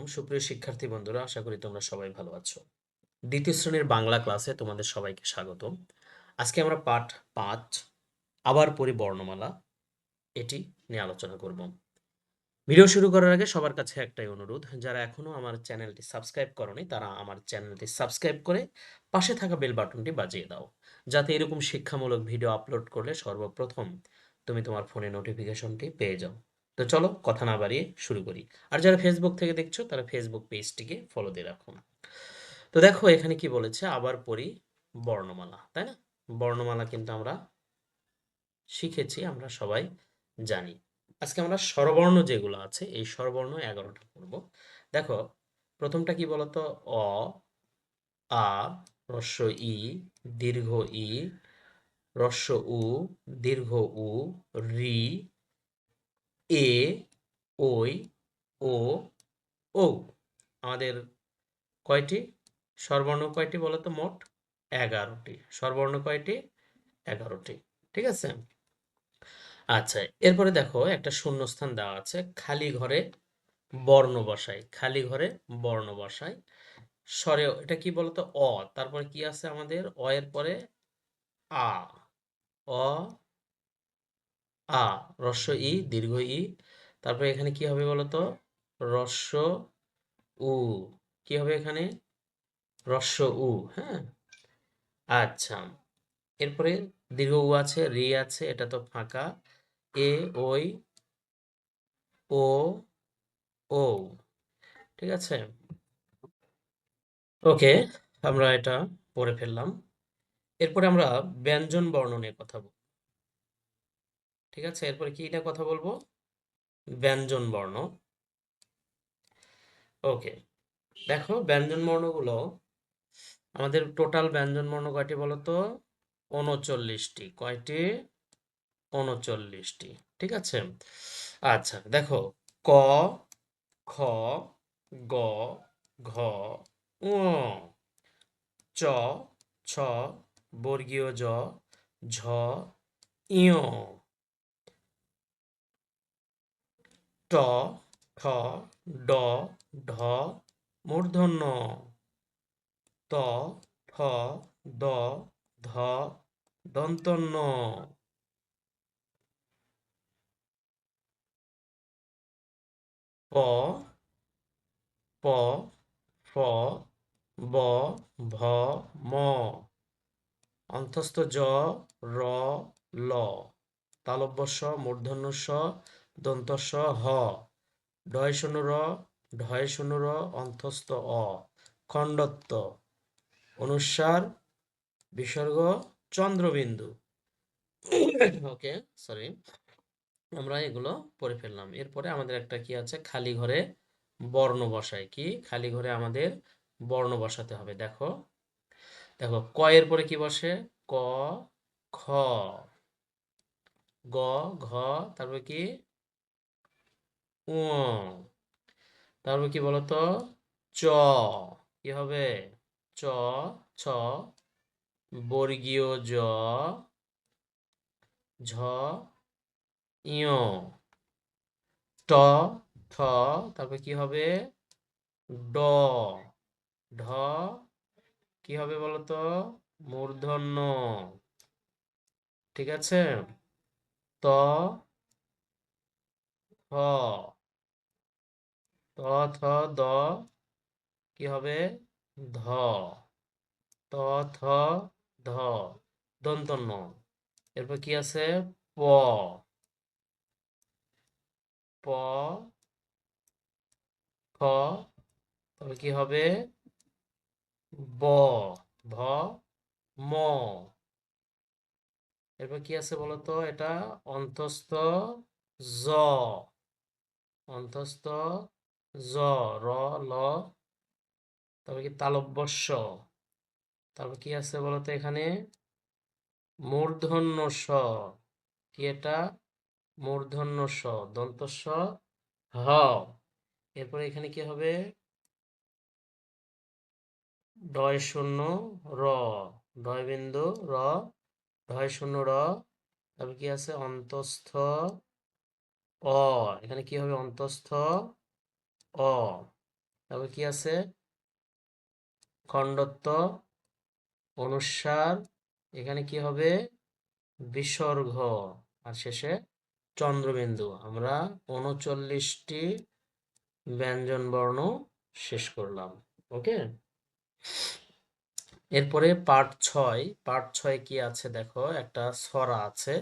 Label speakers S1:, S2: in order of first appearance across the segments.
S1: আলাইকুম সুপ্রিয় শিক্ষার্থী বন্ধুরা, আশা করি তোমরা সবাই ভালো আছো। দ্বিতীয় শ্রেণির বাংলা ক্লাসে তোমাদের সবাইকে স্বাগত আজকে আমরা পাঠ পাঁচ, আবার পড়ি বর্ণমালা। এটি নিয়ে আলোচনা করব। ভিডিও শুরু করার আগে সবার কাছে একটাই অনুরোধ, যারা এখনও আমার চ্যানেলটি সাবস্ক্রাইব করনি, তারা আমার চ্যানেলটি সাবস্ক্রাইব করে পাশে থাকা বেল বাটনটি বাজিয়ে দাও, যাতে এরকম শিক্ষামূলক ভিডিও আপলোড করলে সর্বপ্রথম তুমি তোমার ফোনে নোটিফিকেশনটি পেয়ে যাও। তো চলো কথা না বাড়িয়ে শুরু করি। আর যারা ফেসবুক থেকে দেখছ, তারা ফেসবুক পেজটিকে ফলো দিয়ে রাখো। তো দেখো, এখানে কি বলেছে? আবার পড়ি বর্ণমালা, তাই না? বর্ণমালা কিন্তু আমরা শিখেছি, আমরা সবাই জানি। আজকে আমরা স্বরবর্ণ যেগুলো আছে, এই স্বরবর্ণ এগারোটা পড়ব। দেখো, প্রথমটা কি বলতো? অ, আ, রস্য ই, দীর্ঘ ই, রস্য উ, দীর্ঘ উ, রি এ, ওই, ও ও আমাদের কয়টি? স্বরবর্ণ কয়টি বলতো? মোট এগারোটি। স্বরবর্ণ কয়টি? এগারোটি। ঠিক আছে? আচ্ছা এরপরে দেখো, একটা শূন্যস্থান দেওয়া আছে। খালি ঘরে বর্ণ বসাই। খালি ঘরে বর্ণ বসাই। স্বরে, এটা কি বলতো? অ। তারপরে কি আছে আমাদের? অ এর পরে আ। অ আ, রস্য ই, দীর্ঘ ই। তারপরে এখানে কি হবে বলতো? রস্য উ। কি হবে এখানে? রস্য উ হ্যাঁ? আচ্ছা। এরপরে দীর্ঘ উ আছে, রি আছে, এটা তো ফাঁকা। এ, ওই, ও ও। ঠিক আছে? ওকে, আমরা এটা পড়ে ফেললাম। এরপরে আমরা ব্যঞ্জন বর্ণনের কথা বলব। ঠিক আছে? এরপরে কি নিয়ে কথা বলব? ব্যঞ্জন বর্ণ। ওকে, দেখো ব্যঞ্জন বর্ণগুলো, আমাদের টোটাল ব্যঞ্জন বর্ণ কয়টি বলতো? উনচল্লিশটি। কয়টি? উনচল্লিশটি। ঠিক আছে? আচ্ছা দেখো, ক, খ, গ, ঘ চ, ছ, বর্গীয় জ, ঝ ইয় ট ঠ ড, ঢ, মূর্ধন্য। ত, ফ, দ, ধ, দন্তন্য। প প, ফ, ব, ভ, ম। অন্তস্থ জ, র, ল। তালব্যস্য মূর্ধন্য স দন্তস্ব হ ঢয় শূন্য র ঢয় শূন্য র অন্তস্থ। অ খণ্ডত্ব। অনুসার বিসর্গ চন্দ্রবিন্দু। ওকে সরি আমরা এগুলো পড়ে ফেললাম। এরপরে আমাদের একটা কি আছে? খালি ঘরে বর্ণ বসাই কি? খালি ঘরে আমাদের বর্ণ বসাতে হবে। দেখো। দেখো, ক এর পরে কি বসে? ক, খ। গ, ঘ, তারপরে কি? তারপর কি বলতো? চ, কি হবে? চ, ছ, বর্গীয় জ, ঝ ট ঠ তারপর কি হবে? ড, ঢ, কি হবে বলতো? মূর্ধন্য, ঠিক আছে? ত থ ত, থ, দ, কি হবে? ধ। ত, থ, ধ, দন্তন্য। এরপর কি আছে? প। প, খ, তবে কি হবে? ব, ভ, ম। এরপর কি আছে বলতো? এটা অন্তস্থ জ। অন্তস্থ জ, র, ল। তারপর কি তালব্যস্য? তারপর কি আছে বলতো এখানে? মূর্ধন্য স কি এটা? মূর্ধন্য স দন্তস্ব হ। এরপরে এখানে কি হবে? ডয় শূন্য র। ডয় বিন্দু র। ঢয় শূন্য র। তারপর কি আছে? অন্তস্থ, অ। এখানে কি হবে? অন্তস্থ অ তারপর কি আছে? খণ্ডত্ব অনুস্বার এখানে কি হবে? বিসর্গ, আর শেষে চন্দ্রবিন্দু। আমরা উনচল্লিশটি ব্যঞ্জন বর্ণ শেষ করলাম, ওকে? এরপরে পার্ট ছয় পার্ট ছয় কি আছে দেখো? একটা ছড়া আছে।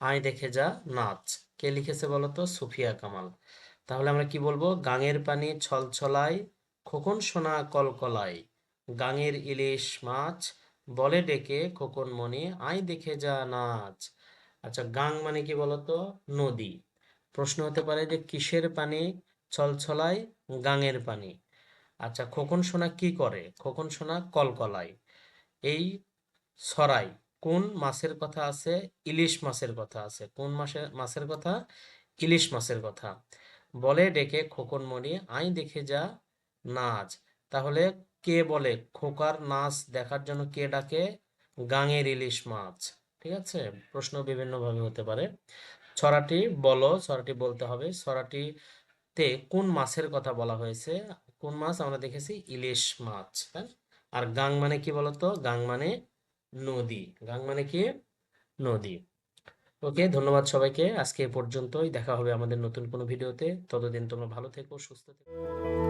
S1: আই দেখে যা, নাচ। কে লিখেছে বলতো? সুফিয়া কামাল। তাহলে আমরা কি বলব? গাঙের পানি ছলছলায়, খোকন সোনা কলকলায়। গাঙের ইলিশ মাছ, বলে ডেকে খোকন মনি আই দেখে যা নাচ। আচ্ছা গাং মানে কি বলতো? নদী। প্রশ্ন হতে পারে যে কিসের পানি ছলছলায়? গাঙের পানি। আচ্ছা খোকন সোনা কি করে? খোকন সোনা কলকলায়। এই সরাই, কোন মাছের কথা আছে? ইলিশ মাছের কথা আছে। কোন মাসের মাছের কথা? ইলিশ মাছের কথা। বলে ডেকে খোকন মনি আই দেখে যা নাচ। তাহলে কে বলে? খোকার নাচ দেখার জন্য কে ডাকে? গাঙের ইলিশ মাছ। ঠিক আছে? প্রশ্ন বিভিন্নভাবে হতে পারে। ছড়াটি বলো, ছড়াটি বলতে হবে। ছড়াটিতে কোন মাছের কথা বলা হয়েছে? কোন মাছ? আমরা দেখেছি ইলিশ মাছ হ্যাঁ আর গাং মানে কি বলতো? গাং মানে নদী। গাং মানে কি? নদী। ওকে, ধন্যবাদ সবাইকে। আজকে এ পর্যন্তই। দেখা হবে আমাদের নতুন কোনো ভিডিওতে। ততদিন তোমরা ভালো থেকো, সুস্থ থেকো।